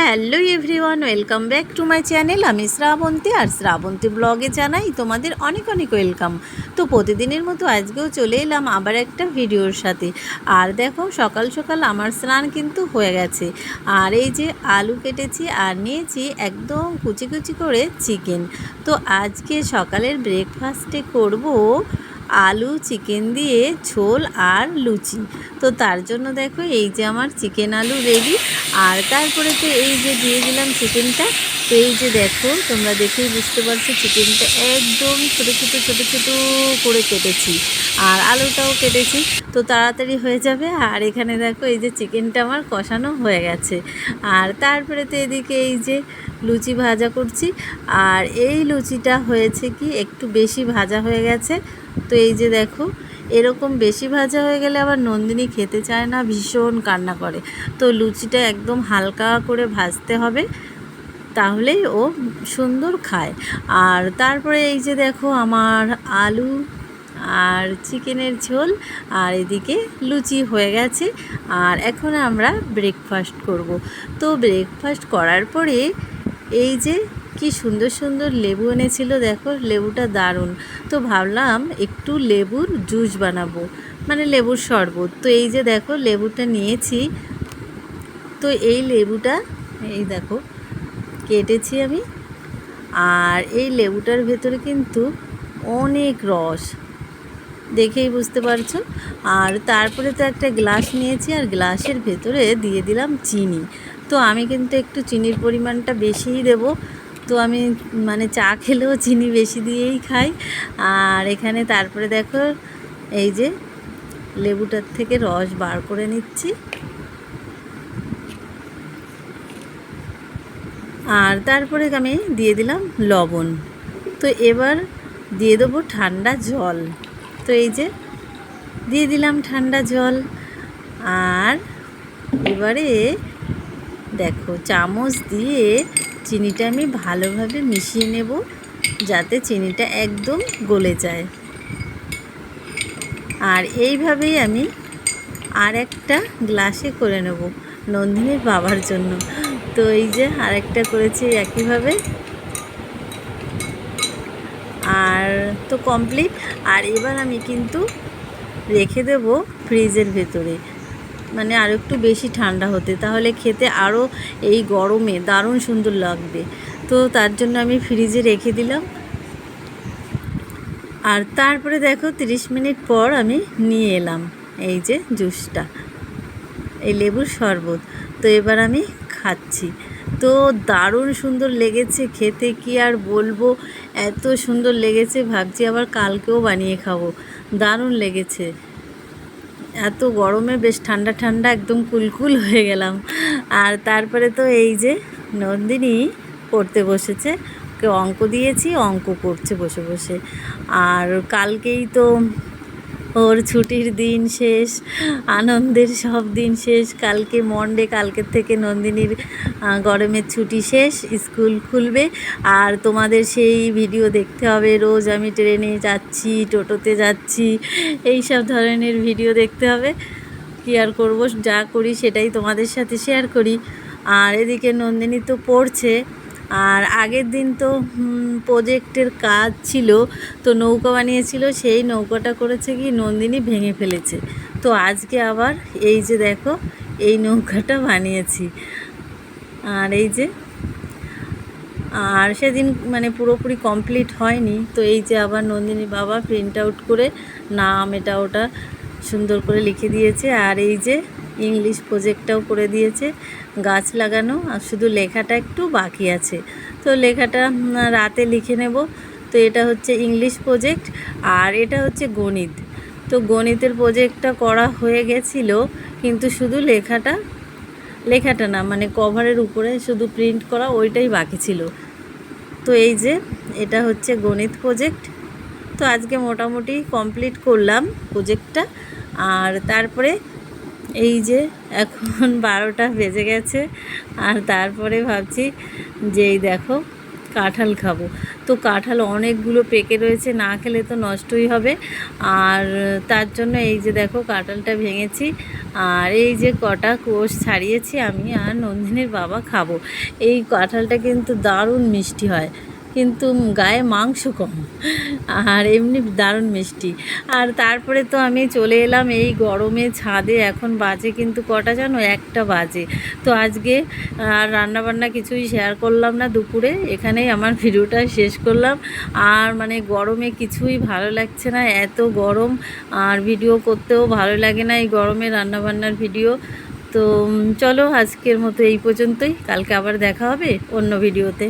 Hello everyone, welcome back to my channel. আমি শ্রাবন্তী আর শ্রাবন্তী ব্লগে জানাই তোমাদের অনেক অনেক ওয়েলকাম। তো প্রতিদিনের মতো আজকেও চলে এলাম আবার একটা ভিডিওর সাথে। আর দেখো, সকাল সকাল আমার স্নান কিন্তু হয়ে গেছে। আর এই যে আলু কেটেছি আর নিয়েছি একদম কুচি কুচি করে চিকেন। তো আজকে সকালের ব্রেকফাস্টে করব আলু চিকেন দিয়ে ঝোল আর লুচি। তো তার জন্য দেখো এই যে আমার চিকেন আলু রেডি আর তারপরে তো এই যে দিয়ে দিলাম চিকেনটা তো এই যে দেখো, তোমরা দেখেই বুঝতে পারছ চিকেনটা একদম ছোটো ছোটো ছোটো ছোটো করে কেটেছি। আর আলুটাও কেটেছি। তো তাড়াতাড়ি হয়ে যাবে। আর এখানে দেখো, এই যে চিকেনটা আমার কষানো হয়ে গেছে। আর তারপরে তো এদিকে এই যে লুচি ভাজা করছি। আর এই লুচিটা হয়েছে কি, একটু বেশি ভাজা হয়ে গেছে। তো এই যে দেখো, এরকম বেশি ভাজা হয়ে গেলে আবার নন্দিনী খেতে চায় না, ভীষণ কান্না করে। তো লুচিটা একদম হালকা করে ভাজতে হবে। তাহলেই ও সুন্দর খায়। আর তারপরে এই যে দেখো আমার আলু আর চিকেনের ঝোল, আর এদিকে লুচি হয়ে গেছে। আর এখন আমরা ব্রেকফাস্ট করব। তো ব্রেকফাস্ট করার পরে এই যে কি সুন্দর সুন্দর লেবু এনেছিল দেখো, লেবুটা দারুণ। তো ভাবলাম একটু লেবুর জুস বানাবো মানে লেবুর শরবত। তো এই যে দেখো লেবুটা নিয়েছি। তো এই লেবুটা, এই দেখো কেটেছি আমি। আর এই লেবুটার ভেতরে কিন্তু অনেক রস। দেখেই বুঝতে পারছ? আর তারপরে তো একটা গ্লাস নিয়েছি, আর গ্লাসের ভেতরে দিয়ে দিলাম চিনি। তো আমি কিন্তু একটু চিনির পরিমাণটা বেশিই দেব। তো আমি মানে চা খেলেও চিনি বেশি দিয়েই খাই। আর এখানে তারপরে দেখো, এই যে লেবুটার থেকে রস বার করে নিচ্ছি। আর তারপরে আমি দিয়ে দিলাম লবণ। তো এবার দিয়ে দেবো ঠান্ডা জল। তো এই যে দিয়ে দিলাম ঠান্ডা জল। আর এবারে দেখো চামচ দিয়ে চিনিটা আমি ভালোভাবে মিশিয়ে নেব যাতে চিনিটা একদম গলে যায়। আর এইভাবেই আমি আর একটা গ্লাসে করে নেব নন্দিনীর বাবার জন্য। তো এই যে আরেকটা করেছি একইভাবে। আর তো কমপ্লিট আর এবার আমি কিন্তু রেখে দেব ফ্রিজের ভেতরে। মানে আরও একটু বেশি ঠান্ডা হতে, তাহলে খেতে আরও এই গরমে দারুণ সুন্দর লাগবে। তো তার জন্য আমি ফ্রিজে রেখে দিলাম। আর তারপরে দেখো 30 মিনিট পর আমি নিয়ে এলাম এই যে জুসটা, এই লেবুর শরবত। তো এবার আমি খাচ্ছি। তো দারুণ সুন্দর লেগেছে খেতে, কি আর বলব? এত সুন্দর লেগেছে, ভাবছি আবার কালকেও বানিয়ে খাব। দারুণ লেগেছে। এত গরমে বেশ ঠান্ডা ঠান্ডা একদম কুলকুল হয়ে গেলাম। আর তারপরে তো এই যে নন্দিনী পড়তে বসেছে। ওকে অঙ্ক দিয়েছি, অঙ্ক করছে বসে বসে। আর কালকেই তো ওর ছুটির দিন শেষ, আনন্দের সব দিন শেষ। কালকে মন্ডে, কালকের থেকে নন্দিনীর গরমের ছুটি শেষ, স্কুল খুলবে। আর তোমাদের সেই ভিডিও দেখতে হবে, রোজ আমি ট্রেনে যাচ্ছি, টোটোতে যাচ্ছি, এই সব ধরনের ভিডিও দেখতে হবে। কী আর করব, যা করি সেটাই তোমাদের সাথে শেয়ার করি। আর এদিকে নন্দিনী তো পড়ছে আর আগের দিন তো প্রজেক্টের কাজ ছিল, তো নৌকা বানিয়েছিল, সেই নৌকাটা করেছে কি নন্দিনী ভেঙে ফেলেছে। তো আজকে আবার এই যে দেখো, এই নৌকাটা বানিয়েছি। আর এই যে, আর সেদিন মানে পুরোপুরি কমপ্লিট হয়নি, তো এই যে আবার নন্দিনী বাবা প্রিন্ট আউট করে নাম এটা ওটা সুন্দর করে লিখে দিয়েছে। আর এই যে ইংলিশ প্রজেক্টটাও করে দিয়েছে, গাছ লাগানো, আর শুধু লেখাটা একটু বাকি আছে। তো লেখাটা রাতে লিখে নেব। তো এটা হচ্ছে ইংলিশ প্রজেক্ট, আর এটা হচ্ছে গণিত। তো গণিতের প্রজেক্টটা করা হয়ে গেছিল, কিন্তু শুধু লেখাটা লেখাটা না মানে কভারের উপরে শুধু প্রিন্ট করা ওইটাই বাকি ছিল। তো এই যে, এটা হচ্ছে গণিত প্রজেক্ট। তো আজকে মোটামুটি কমপ্লিট করলাম প্রজেক্টটা, আর তারপরে এই যে এখন বারোটা বেজে গেছে, আর তারপরে ভাবছি যে এই দেখো কাঁঠাল খাব। তো কাঁঠাল অনেকগুলো পেকে রয়েছে, না খেলে তো নষ্টই হবে। আর তার জন্য এই যে দেখো কাঁঠালটা ভেঙেছি, আর এই যে কটা কোষ ছাড়িয়েছি আমি আর নন্দিনীর বাবা খাব। এই কাঁঠালটা কিন্তু দারুণ মিষ্টি হয়। কিন্তু গায়ে মাংস কম। আর এমনি দারুণ মিষ্টি। আর তারপরে তো আমি চলে এলাম এই গরমে ছাদে। এখন বাজে কিন্তু কটা জানো? একটা বাজে। তো আজকে আর রান্নাবান্না কিছুই শেয়ার করলাম না দুপুরে। এখানেই আমার ভিডিওটা শেষ করলাম। আর মানে গরমে কিছুই ভালো লাগছে না। এত গরম। আর ভিডিও করতেও ভালো লাগে না এই গরমে রান্নাবান্নার ভিডিও। তো চলো আজকের মতো এই পর্যন্তই। কালকে আবার দেখা হবে অন্য ভিডিওতে।